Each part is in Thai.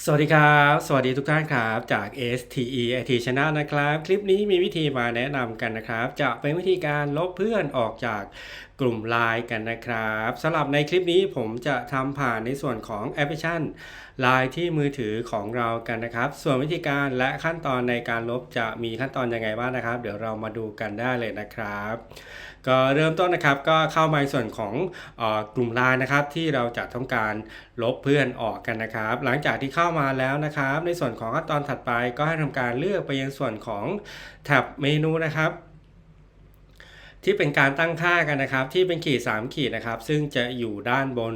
สวัสดีครับ สวัสดีทุกท่านครับ จาก STE IT Channel นะครับ คลิปนี้มีวิธีมาแนะนำกันนะครับ จะเป็นวิธีการลบเพื่อนออกจาก กลุ่ม Line กันนะครับสำหรับในคลิปนี้ผมจะทำผ่านในส่วนของแอปพลิเคชัน Line ที่มือถือของเรากันนะครับ ส่วนวิธีการและขั้นตอนในการลบจะมีขั้นตอนยังไงบ้างนะครับ เดี๋ยวเรามาดูกันได้เลยนะครับ ก็เริ่มต้นนะครับก็เข้ามาในส่วนของอกลุ่มไลน์นะครับที่เราจะต้องการลบเพื่อนออกกันนะครับ หลังจากที่เข้ามาแล้วนะครับ ในส่วนของขั้นตอนถัดไปก็ให้ทำการเลือกไปยังส่วนของแท็บเมนูนะครับ ที่เป็นการตั้งค่ากันนะครับ ที่เป็นขีด 3 ขีดนะครับ ซึ่งจะอยู่ด้านบน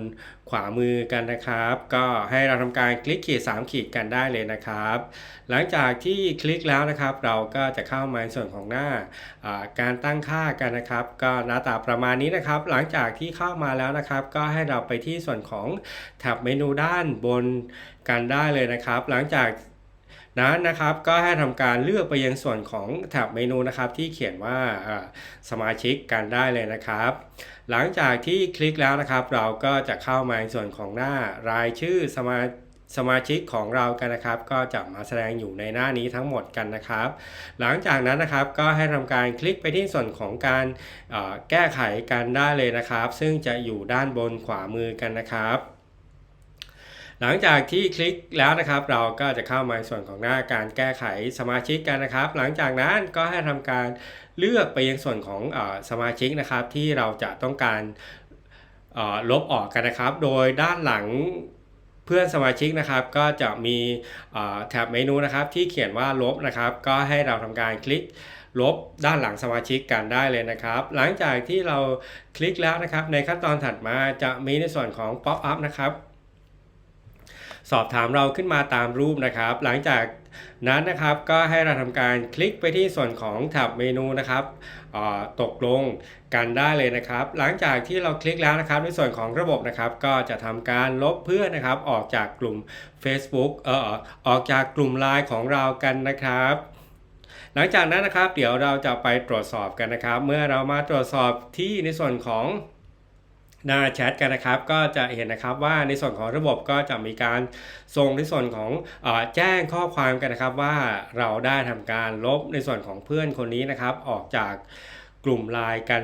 ขวามือกันนะครับ ก็ให้เราทำการคลิกขีด 3 ขีดกันได้เลยนะครับ หลังจากที่คลิกแล้วนะครับ เราก็จะเข้ามาในส่วนของหน้าอ่าการตั้งค่ากันนะครับ ก็หน้าตาประมาณนี้นะครับ หลังจากที่เข้ามาแล้วนะครับ ก็ให้เราไปที่ส่วนของแท็บเมนูด้านบนกันได้เลยนะครับ หลังจาก นั้นนะครับก็ให้ทำการเลือกไปยังส่วนของแท็บเมนูนะครับ ที่เขียนว่าสมาชิกกันได้เลยนะครับ หลังจากที่คลิกแล้วนะครับ เราก็จะเข้ามาในส่วนของหน้ารายชื่อสมาสมาชิกของเรากันนะครับ ก็จะมาแสดงอยู่ในหน้านี้ทั้งหมดกันนะครับ หลังจากนั้นนะครับก็ให้ทำการคลิกไปที่ส่วนของการแก้ไขกันได้เลยนะครับ ซึ่งจะอยู่ด้านบนขวามือกันนะครับ หลังจากที่คลิกแล้วนะครับ เราก็จะเข้ามาในส่วนของหน้าการแก้ไขสมาชิกกันนะครับ หลังจากนั้นก็ให้ทำการเลือกไปยังส่วนของอสมาชิกนะครับ ที่เราจะต้องการลบออกกันนะครับ โดยด้านหลังเพื่อนสมาชิกนะครับก็จะมีแท็บเมนูนะครับที่เขียนว่าลบนะครับ ก็ให้เราทำการคลิกลบด้านหลังสมาชิกกันได้เลยนะครับ หลังจากที่เราคลิกแล้วนะครับ ในขั้นตอนถัดมาจะมีในส่วนของ Pop up นะครับ สอบถามเราขึ้นมาตามรูปนะครับ หลังจากนั้นนะครับก็ให้เราทำการคลิกไปที่ส่วนของแท็บเมนูนะครับเอ่อตกลงกันได้เลยนะครับ หลังจากที่เราคลิกแล้วนะครับ ในส่วนของระบบนะครับ ก็จะทำการลบเพื่อนนะครับ ออกจากกลุ่ม Facebook เอ่อออกจากกลุ่ม Line ของเรากันนะครับหลังจากนั้นนะครับ เดี๋ยวเราจะไปตรวจสอบกันนะครับ เมื่อเรามาตรวจสอบที่ในส่วนของ หน้าแชทกันนะครับ ก็จะเห็นนะครับว่าในส่วนของระบบก็จะมีการส่งในส่วนของอแจ้งข้อความกันนะครับว่าเราได้ทำการลบในส่วนของเพื่อนคนนี้นะครับ ออกจากกลุ่มไลน์กัน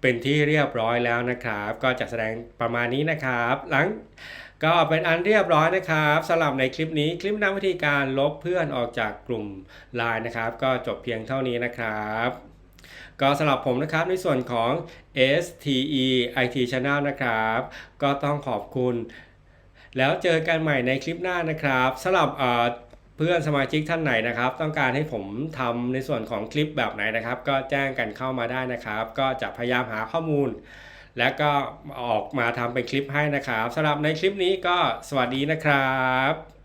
เป็นที่เรียบร้อยแล้วนะครับ ก็จะแสดงประมาณนี้นะครับ หลังก็เป็นอันเรียบร้อยนะครับสำหรับในคลิปนี้คลิปนำวิธีการลบเพื่อนออกจากกลุ่ม Line นะครับ ก็จบเพียงเท่านี้นะครับ ก็สำหรับผมนะครับในส่วนของ STE IT Channel นะครับ ก็ต้องขอบคุณ แล้วเจอกันใหม่ในคลิปหน้านะครับสำหรับเพื่อนสมาชิกท่านไหนนะครับ ต้องการให้ผมทำในส่วนของคลิปแบบไหนนะครับ ก็แจ้งกันเข้ามาได้นะครับ ก็จะพยายามหาข้อมูล และก็ออกมาทำเป็นคลิปให้นะครับสำหรับในคลิปนี้ก็สวัสดีนะครับ